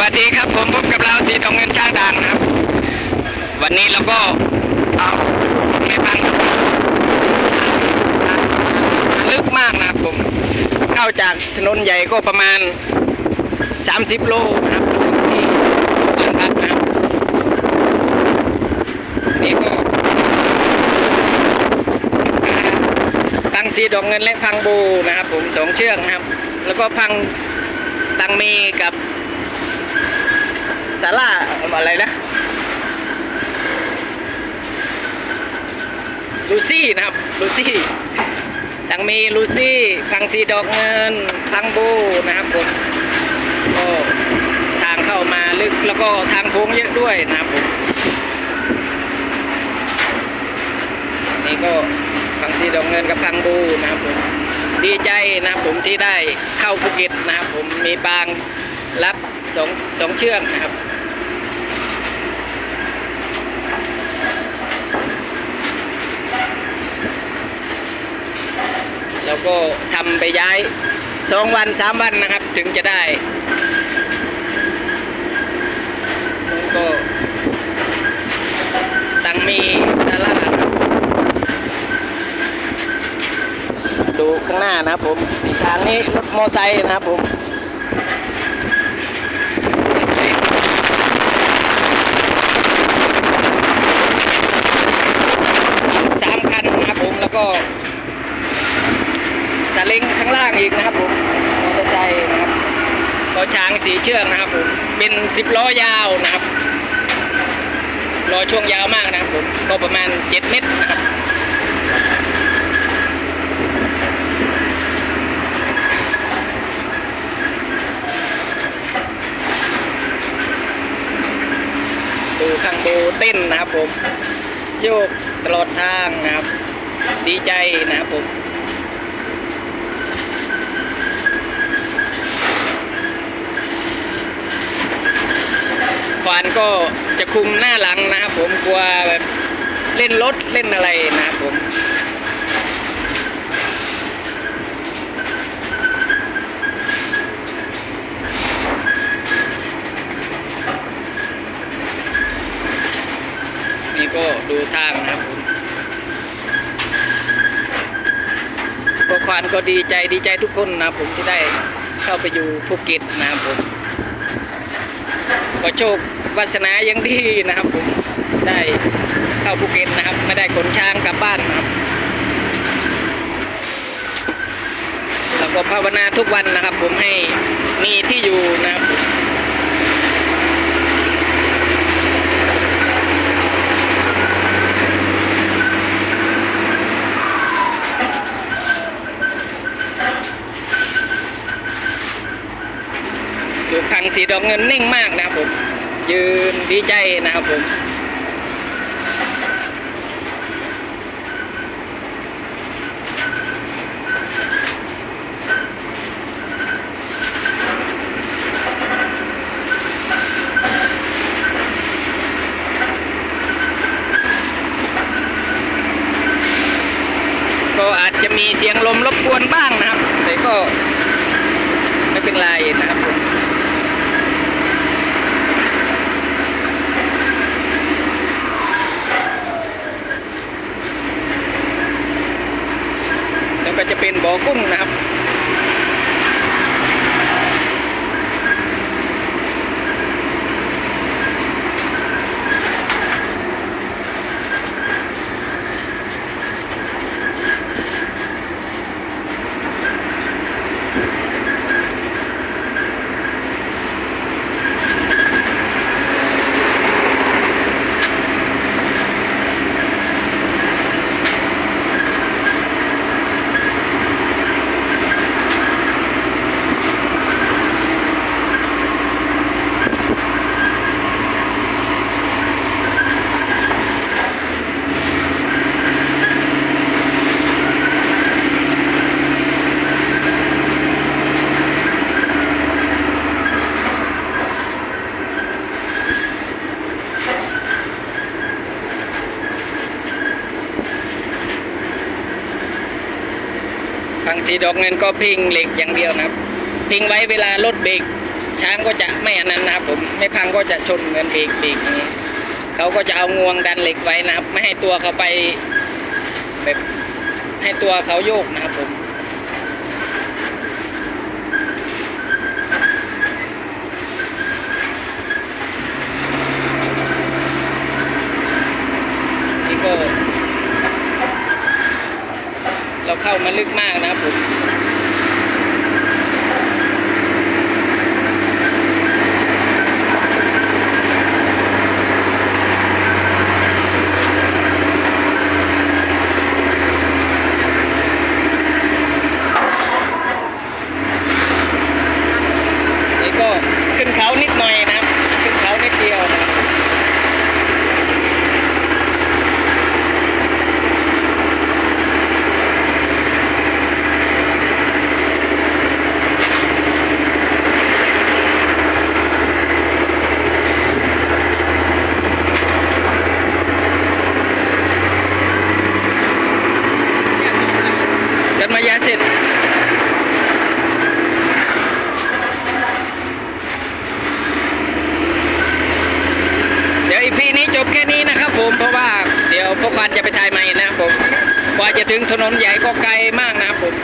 วัสดีครับผมพบกับเราสีทองเงินช้างด่างนะครับ วันนี้เราก็เอาไม่พังลึกมากนะครับผม เข้าจากถนนใหญ่ก็ประมาณ 30 โลนะครับที่บ้านพักนะครับนี่ก็พังสีดอกเงินและพังบูนะครับผมสองเชือกนะครับ แล้วก็พังตังมีกับ สาราอะไรนะลูซี่นะครับลูซี่ยังมีลูซี่พังสีดอกเงินพังบูนะครับผมก็ทางเข้ามาลึกแล้วก็ทางโค้งเยอะด้วยนะครับผมนี่ก็พังสีดอกเงินกับพังบูนะครับผมดีใจนะครับผมที่ได้เข้าภูเก็ตนะครับผมมีบาง สองสองเชือกนะครับแล้วก็ทำไปย้ายสองวันสามวันนะครับ ถึงจะได้แล้วก็ตังมีดาราครับดูข้างหน้านะครับผมทางนี้รถมอไซค์นะครับผมสามคัน นะครัลิงข้างล่างอีกนะครับผมมอเตอร์ไซค์นะครับก็ช้างสีเชือกนะครับผมเป็นสิบล้อยาวนะครับล้อช่วงยาวมากนะครับผมก็ประมาณเจ็ดเมตรนะครับดูข้างโบเต้นนะครับผมโยกตลอดทางนะครับ ดีใจนะครับผมควานก็จะคุมหน้าหลังนะครับผมกลัวแบบเล่นรถเล่นอะไรนะครับผมนี่ก็ดูทางนะครับผมก็ควานก็ดีใจดีใจทุกคนนะผมที่ได้เข้าไปอยู่ภูเก็ตนะครับผมขอโชควาสนายังดีนะครับผมได้เข้าภูเก็ตนะครับไม่ได้ขนช้างกลับบ้านนะครับเราก็ภาวนาทุกวันนะครับ ผมให้มีที่อยู่นะครับ ดูพังสีดอกเงินนิ่งมากนะครับผม ยืนดีใจนะครับผมก็อาจจะมีเสียงลมรบกวนบ้างนะครับ แต่ก็ไม่เป็นไรนะครับผม แล้วก็ จะเป็นบ่อกุ้งนะครับ บางทีดอกเงินก็พิงเหล็กอย่างเดียวนะครับ พิงไว้เวลารถเบรกช้างก็จะไม่อันนั้นนะครับผมไม่พังก็จะชนเหมือนเบรกเบรกอย่างนี้เขาก็จะเอางวงดันเหล็กไว้นะครับ ไม่ให้ตัวเขาไปแบบให้ตัวเขาโยกนะครับผม นี่ก็ เข้ามาลึกมากนะครับผม นี่ก็ขึ้นเขานิดหน่อยนะครับ ขึ้นเขานิดเดียวนะครับ กันมายาเสร็จ เดี๋ยวอีพีนี้จ บแค่นี้นะครับผมเพราะว่าเดี๋ยวพวกวันจะไปถ่ายใหม่นะครับผมกว่าจะถึงถนนใหญ่ก็ไกลมากนะครับผม